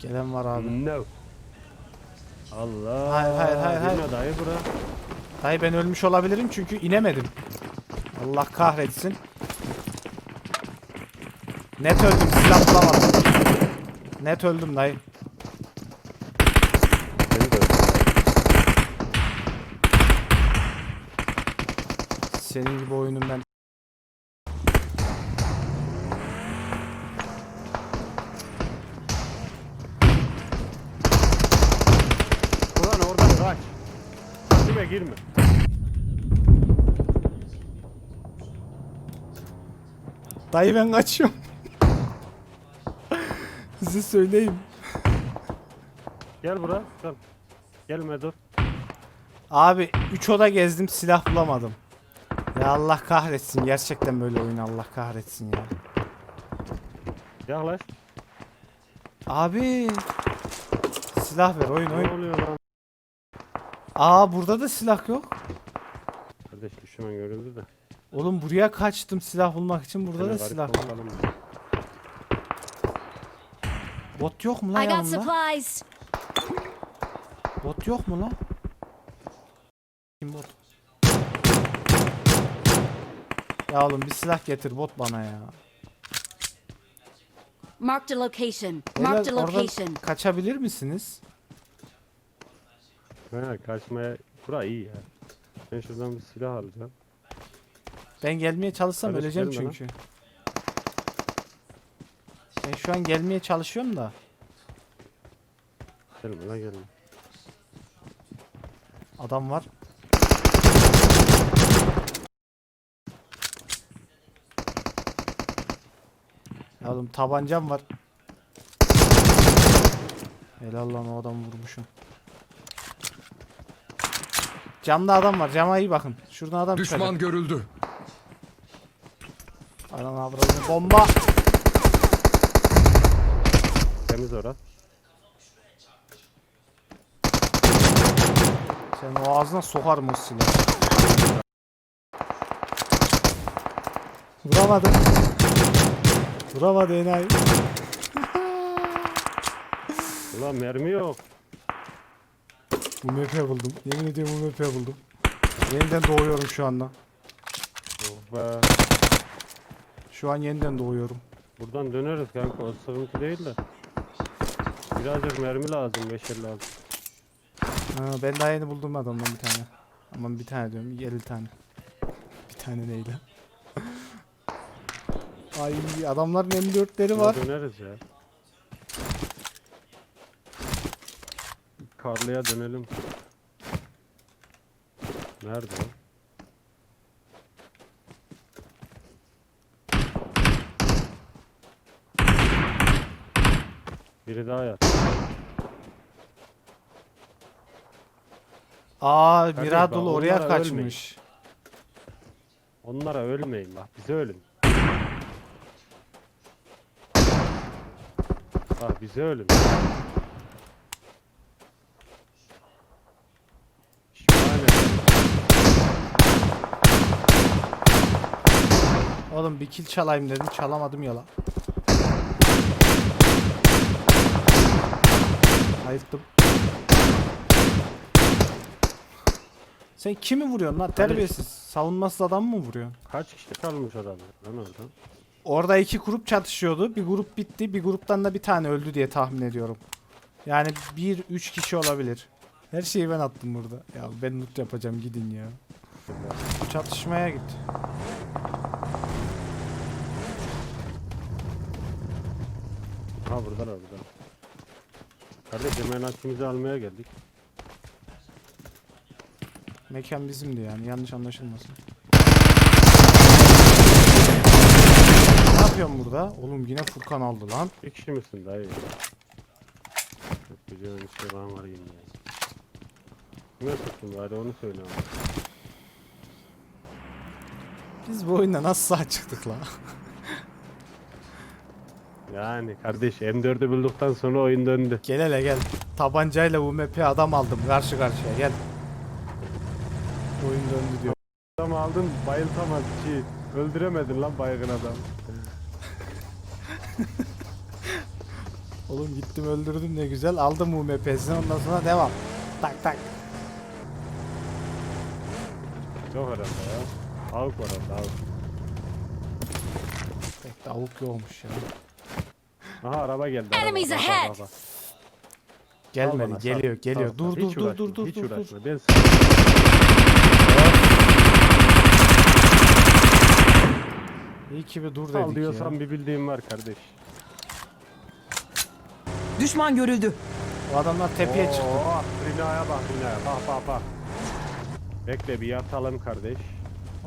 Gelen var abi. No. Allah. Hayır, hayır, hayır, hayır. Yine dayı bura. Dayı ben ölmüş olabilirim çünkü inemedim. Allah kahretsin. Net öldüm silah bulamadım. Net öldüm dayı. Beni de öldü. Senin gibi oyunum ben. Ulan oradan kaç. Kime girme. Dayı ben kaçıyorum. Size söyleyeyim. Gel bura. Gel. Gelme dur. Abi 3 oda gezdim silah bulamadım. Ya Allah kahretsin gerçekten böyle oyun Allah kahretsin ya. Yaklaş. Abi silah ver oyun Ne oyun. oluyor lan? Aa burada da silah yok. Kardeş düşman görüldü de. Oğlum buraya kaçtım silah bulmak için burada Seni da silah yok. Bot yok mu lan I got yanımda? supplies. Bot yok mu lan? Kim bot? Ya oğlum bir silah getir bot bana ya. Marked a location. Beyler, Marked a oradan location. kaçabilir misiniz? Ha kaçmaya. Bura iyi ya. Ben şuradan bir silah alacağım. Ben gelmeye çalışsam Kardeş, öleceğim gelme lan. çünkü. Ben şu an gelmeye çalışıyorum da. Gelme lan gelme. Adam var. Ya oğlum tabancam var. Helal lan o adamı vurmuşum. Camda adam var. Cama iyi bakın. Şuradan adam Düşman çıkacak. görüldü. Ananı avradını bomba. Temiz ora. Sen o ağzına sokarım o silahı. Vuramadım. Vuramadı enayi. Ulan mermi yok. Bu map'i buldum. Yemin ediyorum bu map'i buldum. Yeniden doğuyorum şu anda. Oh be. Şu an yeniden doğuyorum. Buradan döneriz kanka. O sıkıntı değil de. Birazcık mermi lazım. Beşer lazım. Ha, ben daha yeni buldum adamdan bir tane. Aman bir tane diyorum 50 tane. Bir tane neydi? Ay adamların M4'leri Buna var. döneriz ya. Karlıya dönelim. Nerede o? Biri daha yat. Aa Kardeş Miradul bak, oraya onlara kaçmış. Onlara ölmeyin bak bize ölün. Bak bize ölün. Oğlum bir kill çalayım dedim çalamadım ya lan. Ayıttım. Sen kimi vuruyorsun lan terbiyesiz? Savunmasız adam mı vuruyorsun? Kaç kişi kalmış adam lan orada? Orada iki grup çatışıyordu. Bir grup bitti. Bir gruptan da bir tane öldü diye tahmin ediyorum. Yani bir üç kişi olabilir. Her şeyi ben attım burada. Ya ben loot yapacağım gidin ya. Çatışmaya git. Ha buradalar burada. Kardeşim emanetimizi almaya geldik. Mekan bizimdi yani yanlış anlaşılmasın. Ne yapıyorsun burada? Oğlum yine Furkan aldı lan. Bir kişi misin dayı? Çok güzel bir şey varayım ya. Kime tuttun bari onu söyle ama. Biz bu oyunda nasıl sağ çıktık lan? Yani kardeş M4'ü bulduktan sonra oyun döndü. Gel hele gel. Tabancayla bu map'e adam aldım karşı karşıya gel. Oyun döndü diyor. Adam aldın bayıltamaz ki. Öldüremedin lan baygın adam. Oğlum gittim öldürdüm ne güzel. Aldım UMP'sini ondan sonra devam. Tak tak. Yok herhalde ya. Avuk var orada avuk. Pek de avuk yokmuş ya. Aha araba geldi. araba. Enemies bak, ahead. bak. Gelmedi bana, geliyor geliyor. Dur dur Hiç dur dur uğraşma, dur dur hiç dur dur. uğraşma. Ben İyi ki bir dur sal dedik diyorsam ya. bir bildiğim var kardeş. Düşman görüldü. O adamlar tepeye çıktı. Oo, Rina'ya bak Rina'ya. Bak bak bak. Bekle bir yatalım kardeş.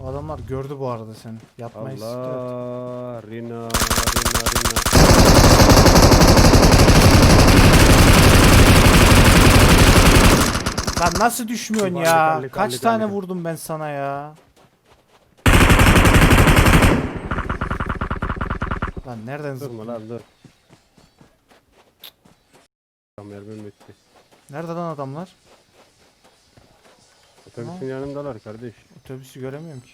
O adamlar gördü bu arada seni. İstiyor. Allah Rina Rina Rina. Lan nasıl düşmüyorsun ya? Kaç tane vurdum ben sana ya? Lan nereden Durma lan dur. Tamam mermim bitti. Nerede lan adamlar? Otobüsün yanındalar kardeş. Otobüsü göremiyorum ki.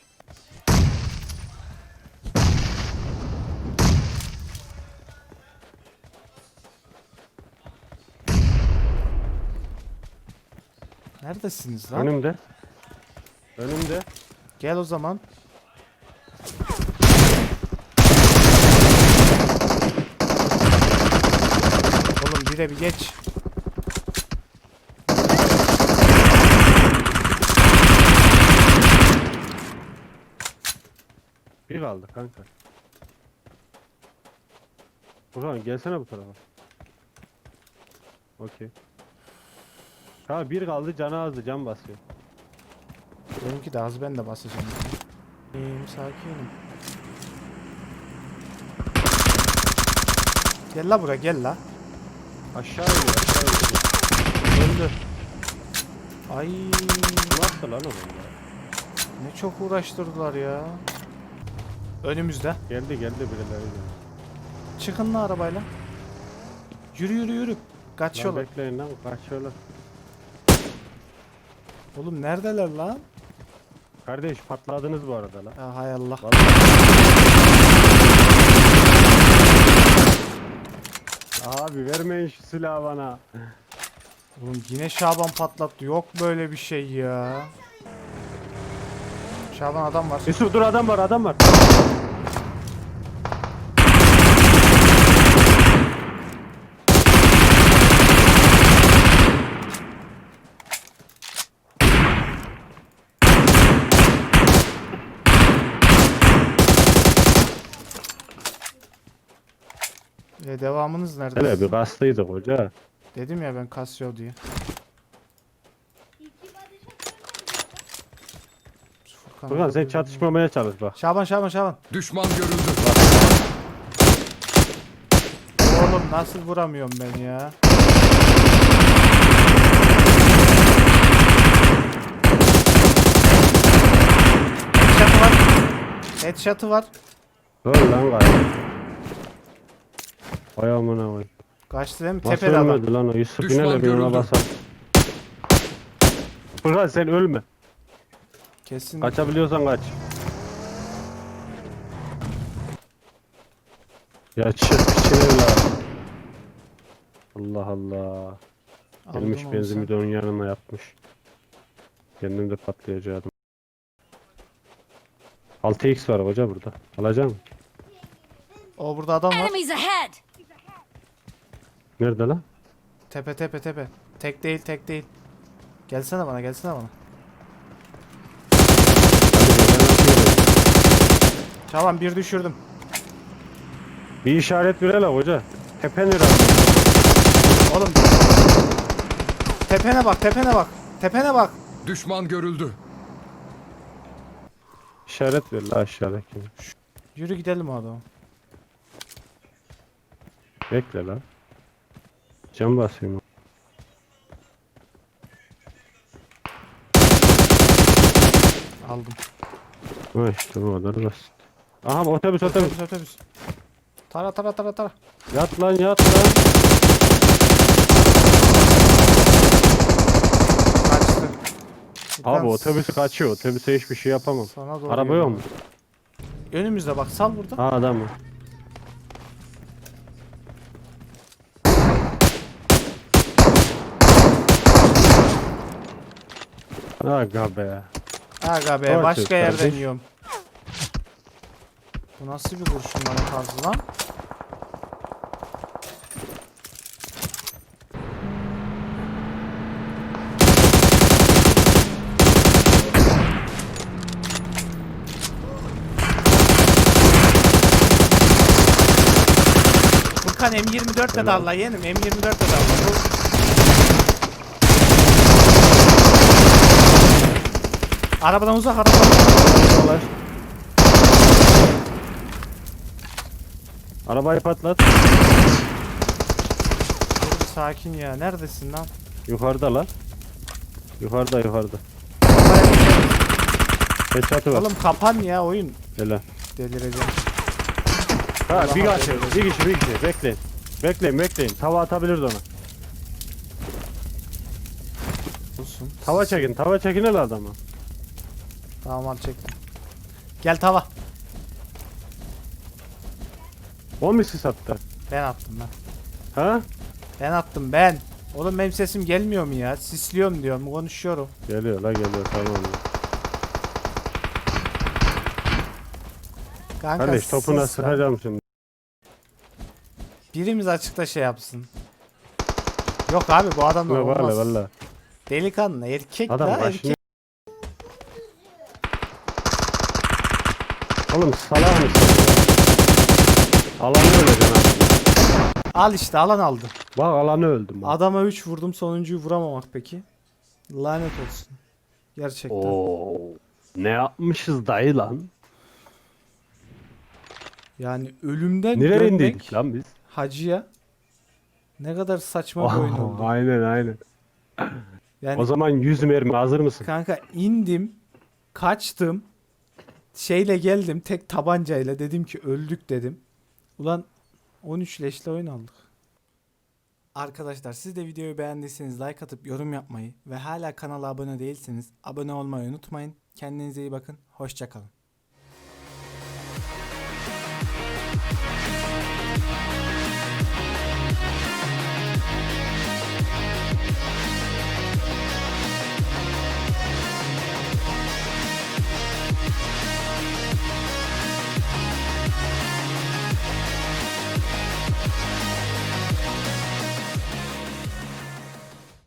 Neredesiniz lan? Önümde. Önümde. Gel o zaman. Oğlum bir de bir geç. Bir kaldı kanka. Burhan gelsene bu tarafa. Okey. Ha bir kaldı canı azdı can basıyor. Benimki de az ben de basacağım. İyiyim sakinim. Gel la buraya gel la. Aşağı iniyor aşağı iniyor. Öldü. Ay Nasıl lan oğlum ya? ne çok uğraştırdılar ya. Önümüzde. Geldi geldi birileri geldi. Çıkın la arabayla. Yürü yürü yürü. Lan Kaçıyorlar. bekleyin lan kaçıyorlar. Oğlum neredeler lan? Kardeş patladınız bu arada lan. Ya hay Allah. Abi vermeyin şu silahı bana. Oğlum yine Şaban patlattı. Yok böyle bir şey ya. Şaban adam var. Yusuf dur adam var adam var. E, devamınız nerede? Hele bir kastıydık hoca. Dedim ya ben Casio diye. Furkan, Furkan sen çatışmamaya çalış bak. Şaban Şaban Şaban. Düşman görüldü. Oğlum nasıl vuramıyorum ben ya? Headshot'ı var. Headshot'ı var. Dur lan galiba. Vay amına vay. Kaçtı değil mi? Nasıl Tepede adam. ölmedi lan o Yusuf Düşman yine de bir ona görüldü. basar. Furkan sen ölme. Kesin. Kaçabiliyorsan kaç. Ya çık piçin evladım. Allah Allah. Aldın Gelmiş onu benzin sen. bidonun yanına yapmış. Kendim de patlayacaktım. 6x var hoca burada. Alacak mısın? O burada adam var. Enemies ahead! Nerede lan? Tepe tepe tepe. Tek değil tek değil. Gelsene bana gelsene bana. Şaban bir düşürdüm. Bir işaret ver hele hoca. Tepe nere? Oğlum. Tepene bak tepene bak. Tepene bak. Düşman görüldü. İşaret ver la aşağıdaki. Yürü gidelim o adama. Bekle lan. Cam basıyorum. Aldım. Ha işte bu kadar basit. Aha otobüs otobüs. Otobüs otobüs. Tara tara tara tara. Yat lan yat lan. Kaçtı. Abi otobüs kaçıyor. Otobüse hiçbir şey yapamam. Sana doğru Araba yok mu? Önümüzde bak sal burada. Ha adam mı? Aga be. Aga be Doğru başka söz yerden kardeş. yiyorum. Bu nasıl bir kurşun bana tarzı lan? Furkan M24 de dalla yeğenim M24 de dalla. Bu... Arabadan uzak arabadan. Arabayı patlat. Dur sakin ya. Neredesin lan? Yukarıda lan. Yukarıda yukarıda. Headshot'ı var. Oğlum kapan ya oyun. Helal. Delireceğim. Ha Allah bir kişi, bir kişi, bir kişi. Bekleyin. Bekleyin, bekleyin. Tava atabiliriz ona. Olsun. Tava çekin, tava çekin el adamı. Tamam al çektim. Gel tava. O mu sis attı? Ben attım ben. Ha? Ben attım ben. Oğlum benim sesim gelmiyor mu ya? Sisliyorum diyorum konuşuyorum. Geliyor la geliyor tamam. Kanka Kardeş topuna sis var. sıkacağım şimdi. Birimiz açıkta şey yapsın. Yok abi bu adamla Valla olmaz. valla valla. Delikanlı erkek Adam la başını... Oğlum salak mısın? Alanı öleceksin abi. Al işte alan aldı. Bak alanı öldüm. bak. Adama 3 vurdum sonuncuyu vuramamak peki. Lanet olsun. Gerçekten. Oo. Ne yapmışız dayı lan? Yani ölümden Nereye dönmek indik lan biz? hacıya ne kadar saçma bir oyun oldu. aynen aynen. Yani O zaman 100 mermi hazır mısın? kanka indim, kaçtım, şeyle geldim tek tabancayla dedim ki öldük dedim. Ulan 13 leşle oyun aldık. Arkadaşlar siz de videoyu beğendiyseniz like atıp yorum yapmayı ve hala kanala abone değilseniz abone olmayı unutmayın. Kendinize iyi bakın. Hoşçakalın.